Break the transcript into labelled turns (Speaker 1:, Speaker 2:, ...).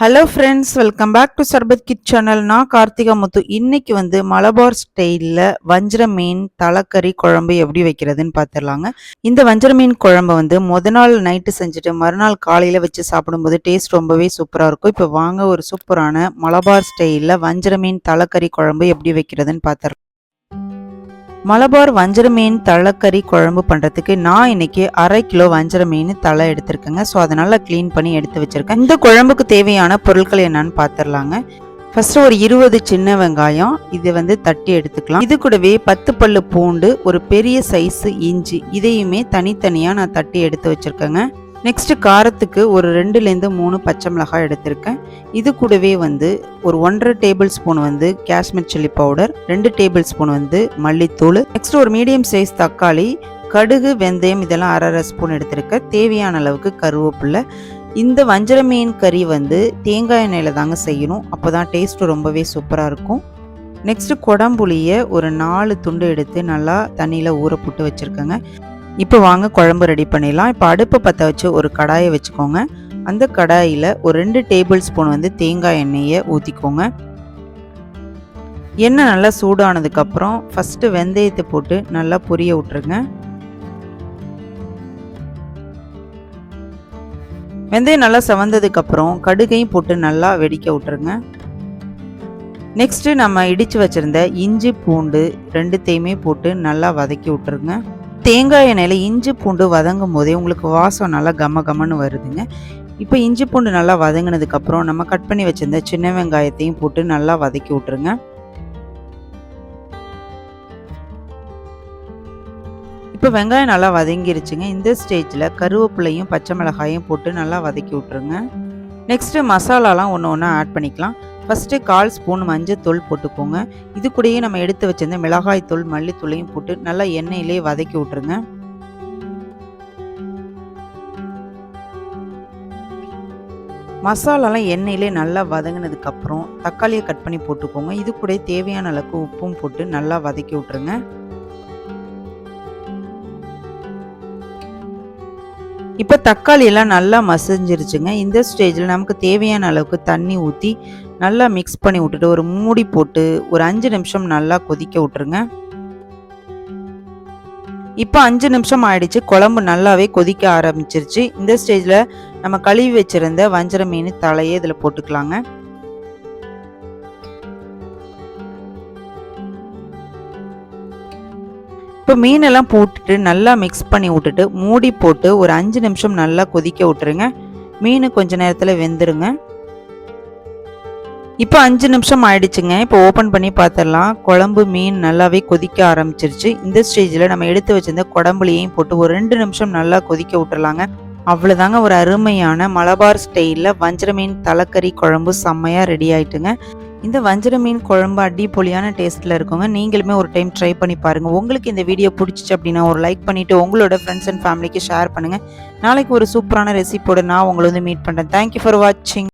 Speaker 1: Hello friends welcome back to Sarbath kid channel நான் கார்த்திகா முத்து. இன்னைக்கு வந்து மலபார் ஸ்டைலில் வஞ்சர மீன் தலைக்கறி குழம்பு எப்படி வைக்கிறதுன்னு பார்த்துடலாங்க இந்த வஞ்சர மீன் குழம்பு வந்து முத நாள் நைட்டு செஞ்சுட்டு மறுநாள் காலையில் வச்சு சாப்பிடும்போது டேஸ்ட் ரொம்பவே சூப்பராக இருக்கும். இப்போ வாங்க ஒரு சூப்பரான மலபார் ஸ்டைலில் வஞ்சர மீன் தலைக்கறி குழம்பு எப்படி வைக்கிறதுன்னு பார்த்துடலாம் மலபார் வஞ்சர மீன் தலைக்கறி குழம்பு பண்ணுறதுக்கு நான் இன்னைக்கு அரை கிலோ வஞ்சர மீன் தலை எடுத்திருக்கேங்க. ஸோ அதை நல்லா க்ளீன் பண்ணி எடுத்து வச்சுருக்கேன். இந்த குழம்புக்கு தேவையான பொருட்கள் என்னன்னு பார்த்துடலாங்க ஃபஸ்ட்டு ஒரு இருபது சின்ன வெங்காயம் இது வந்து தட்டி எடுத்துக்கலாம். இது கூடவே பத்து பல்லு பூண்டு ஒரு பெரிய சைஸு இஞ்சி இதையுமே தனித்தனியாக நான் தட்டி எடுத்து வச்சுருக்கேங்க. நெக்ஸ்ட் காரத்துக்கு ஒரு ரெண்டுலேருந்து மூணு பச்சை மிளகாய் எடுத்திருக்கேன். இது கூடவே வந்து ஒரு ஒன்றரை டேபிள் ஸ்பூன் வந்து காஷ்மீர் சில்லி பவுடர் ரெண்டு டேபிள் ஸ்பூன் வந்து மல்லித்தூள். நெக்ஸ்ட் ஒரு மீடியம் சைஸ் தக்காளி கடுகு வெந்தயம் இதெல்லாம் அரை அரை ஸ்பூன் எடுத்திருக்கேன். தேவையான அளவுக்கு கருவேப்பில்லை இந்த வஞ்சர மீன் கறி வந்து தேங்காய் எண்ணெயில் தாங்க செய்யணும். அப்போ தான் டேஸ்ட்டு ரொம்பவே சூப்பராக இருக்கும். நெக்ஸ்ட்டு குடம்புளியை ஒரு நாலு துண்டு எடுத்து நல்லா தண்ணியில் ஊற போட்டு வச்சுருக்கேங்க. இப்போ வாங்க குழம்பு ரெடி பண்ணிடலாம். இப்போ அடுப்பை பற்ற வச்சு ஒரு கடாயை வச்சுக்கோங்க. அந்த கடாயில் ஒரு ரெண்டு டேபிள் ஸ்பூன் வந்து தேங்காய் எண்ணெயை ஊற்றிக்கோங்க எண்ணெய் நல்லா சூடானதுக்கப்புறம் ஃபஸ்ட்டு வெந்தயத்தை போட்டு நல்லா பொரிய விட்ருங்க வெந்தயம் நல்லா செவந்ததுக்கப்புறம் கடுகையும் போட்டு நல்லா வெடிக்க விட்ருங்க நெக்ஸ்ட்டு நம்ம இடித்து வச்சுருந்த இஞ்சி பூண்டு ரெண்டுத்தையுமே போட்டு நல்லா வதக்கி விட்ருங்க தேங்காய் எண்ணெயில் இஞ்சி பூண்டு வதங்கும் போதே உங்களுக்கு வாசம் நல்லா கம கமன்னு வருதுங்க. இப்போ இஞ்சி பூண்டு நல்லா வதங்கினதுக்கப்புறம் நம்ம கட் பண்ணி வச்சுருந்த சின்ன வெங்காயத்தையும் போட்டு நல்லா வதக்கி விட்ருங்க இப்போ வெங்காயம் நல்லா வதங்கிருச்சுங்க. இந்த ஸ்டேஜில் கருவேப்பிலையும் பச்சை மிளகாயும் போட்டு நல்லா வதக்கி விட்ருங்க நெக்ஸ்ட்டு மசாலாலாம் ஒன்று ஒன்றா ஆட் பண்ணிக்கலாம். ஃபஸ்ட்டு கால் ஸ்பூன் மஞ்சத்தூள் போட்டுக்கோங்க. இது கூடயே நம்ம எடுத்து வச்சிருந்த மிளகாய் தூள் மல்லித்தூளையும் போட்டு நல்லா எண்ணெயிலே வதக்கி விட்ருங்க மசாலாலாம் எண்ணெயிலே நல்லா வதங்கினதுக்கப்புறம் தக்காளியை கட் பண்ணி போட்டுக்கோங்க. இது கூட தேவையான அளவுக்கு உப்பும் போட்டு நல்லா வதக்கி விட்ருங்க இப்போ தக்காளி எல்லாம் நல்லா மசிஞ்சிருச்சுங்க. இந்த ஸ்டேஜில் நமக்கு தேவையான அளவுக்கு தண்ணி ஊற்றி நல்லா மிக்ஸ் பண்ணி விட்டுட்டு ஒரு மூடி போட்டு ஒரு அஞ்சு நிமிஷம் நல்லா கொதிக்க விட்டுருங்க. இப்போ அஞ்சு நிமிஷம் ஆயிடுச்சு. குழம்பு நல்லாவே கொதிக்க ஆரம்பிச்சிருச்சு. இந்த ஸ்டேஜில் நம்ம கழுவி வச்சிருந்த வஞ்சர மீன் தலையை இதில் போட்டுக்கலாங்க. இப்போ மீனெல்லாம் போட்டுட்டு நல்லா மிக்ஸ் பண்ணி விட்டுட்டு மூடி போட்டு ஒரு அஞ்சு நிமிஷம் நல்லா கொதிக்க விட்டுருங்க. மீன் கொஞ்ச நேரத்தில் வெந்துருங்க. இப்போ அஞ்சு நிமிஷம் ஆயிடுச்சுங்க. இப்போ ஓப்பன் பண்ணி பார்த்துடலாம் குழம்பு மீன் நல்லாவே கொதிக்க ஆரம்பிச்சிருச்சு. இந்த ஸ்டேஜில் நம்ம எடுத்து வச்சிருந்த குடம்புலையும் போட்டு ஒரு ரெண்டு நிமிஷம் நல்லா கொதிக்க விட்டுறலாங்க. அவ்வளோதாங்க ஒரு அருமையான மலபார் ஸ்டைலில் வஞ்சர மீன் தலைக்கறி குழம்பு செம்மையாக ரெடி ஆயிட்டுங்க. இந்த வஞ்சர மீன் குழம்பு அடிப்பொலியான டேஸ்ட்டில் இருக்குங்க நீங்களுமே ஒரு டைம் ட்ரை பண்ணி பாருங்கள் உங்களுக்கு இந்த வீடியோ பிடிச்சிச்சு அப்படின்னா ஒரு லைக் பண்ணிவிட்டு உங்களோட ஃப்ரெண்ட்ஸ் அண்ட் ஃபேமிலிக்கு ஷேர் பண்ணுங்கள் நாளைக்கு ஒரு சூப்பரான ரெசிபியோட நான் உங்களை வந்து மீட் பண்ணுறேன் தேங்க்யூ ஃபார் வாட்சிங்